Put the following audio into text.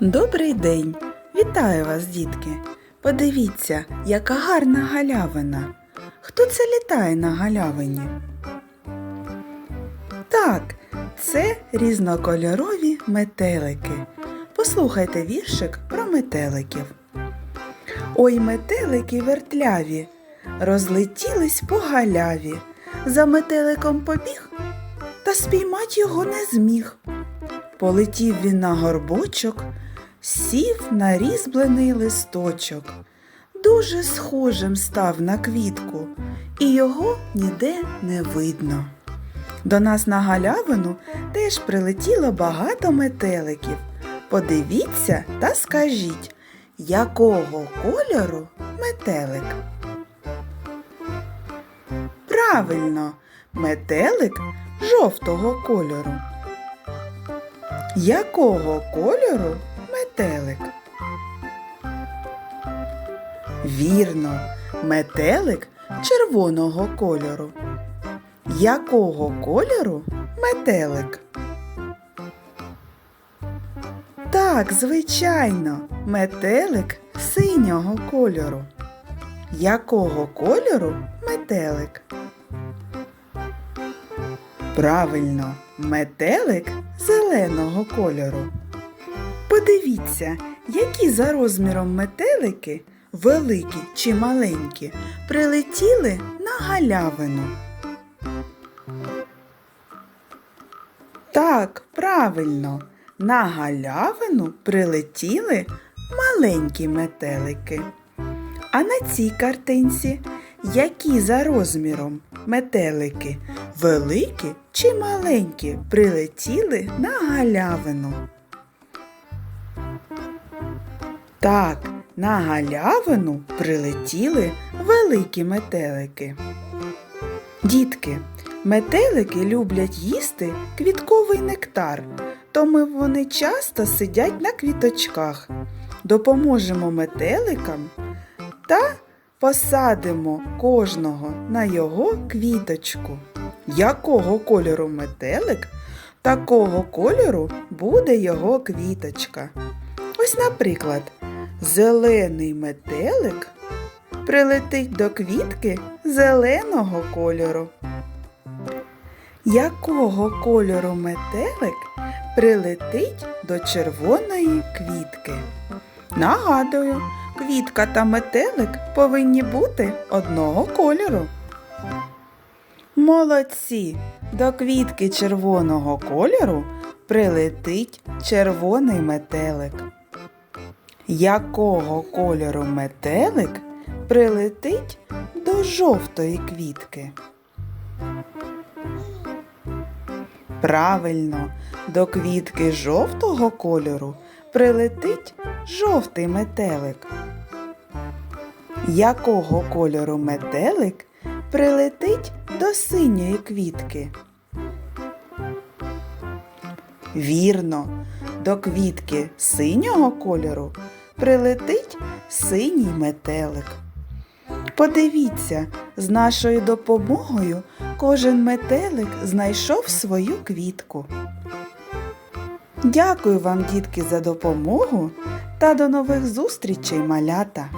Добрий день! Вітаю вас, дітки! Подивіться, яка гарна галявина. Хто це літає на галявині? Так, це різнокольорові метелики. Послухайте віршик про метеликів. Ой, метелики вертляві, розлетілись по галяві. За метеликом побіг, та спіймать його не зміг. Полетів він на горбочок, сів на різьблений листочок. Дуже схожим став на квітку, і його ніде не видно. До нас на галявину теж прилетіло багато метеликів. Подивіться та скажіть, якого кольору метелик? Правильно, метелик жовтого кольору. Якого кольору метелик? Вірно, метелик червоного кольору. Якого кольору метелик? Так, звичайно, метелик синього кольору. Якого кольору метелик? Правильно, метелик зеленого кольору. Подивіться, які за розміром метелики, великі чи маленькі, прилетіли на галявину. Так, правильно, на галявину прилетіли маленькі метелики. А на цій картинці які за розміром метелики, великі чи маленькі, прилетіли на галявину? Так, на галявину прилетіли великі метелики. Дітки, метелики люблять їсти квітковий нектар, тому вони часто сидять на квіточках. Допоможемо метеликам та посадимо кожного на його квіточку. Якого кольору метелик, такого кольору буде його квіточка. Ось, наприклад, зелений метелик прилетить до квітки зеленого кольору. Якого кольору метелик прилетить до червоної квітки? Нагадую, квітка та метелик повинні бути одного кольору. Молодці! До квітки червоного кольору прилетить червоний метелик. Якого кольору метелик прилетить до жовтої квітки? Правильно, до квітки жовтого кольору прилетить жовтий метелик. Якого кольору метелик прилетить до синьої квітки? Вірно, до квітки синього кольору прилетить синій метелик. Подивіться, з нашою допомогою кожен метелик знайшов свою квітку. Дякую вам, дітки, за допомогу та до нових зустрічей, малята!